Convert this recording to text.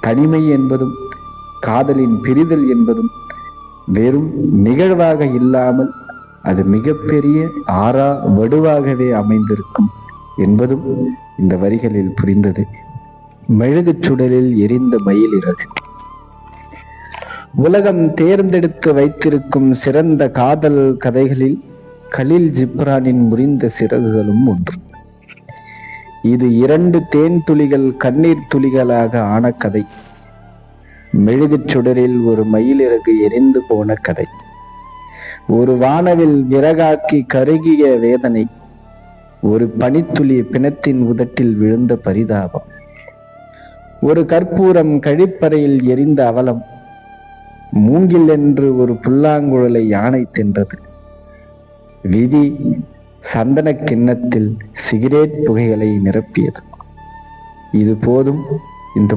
தனிமை என்பதும் காதலின் பிரிதல் என்பதும் வெறும் நிகழ்வாக இல்லாமல் அது மிகப்பெரிய ஆறா வடுவாகவே அமைந்திருக்கும் என்பதும் இந்த வரிகளில் புரிந்தது. மெழுகுச் சுடலில் எரிந்த மயில் இறகு உலகம் தேர்ந்தெடுத்து வைத்திருக்கும் சிறந்த காதல் கதைகளில் கலில் ஜிப்ரானின் முறிந்த சிறகுகளும் ஒன்று. இது இரண்டு தேன் துளிகள் கண்ணீர் துளிகளாக ஆன கதை. மெழுகுச் சுடரில் ஒரு மயிலிறகு எரிந்து போன கதை. ஒரு வானவில் விறகாக்கி கருகிய வேதனை. ஒரு பனித்துளி பிணத்தின் உதட்டில் விழுந்த பரிதாபம். ஒரு கற்பூரம் கழிப்பறையில் எரிந்த அவலம். மூங்கில் என்று ஒரு புல்லாங்குழலை யானை தின்றது. விதி சந்தன கிண்ணத்தில் சிகரெட் புகைகளை நிரப்பியது. இது போதும் இந்த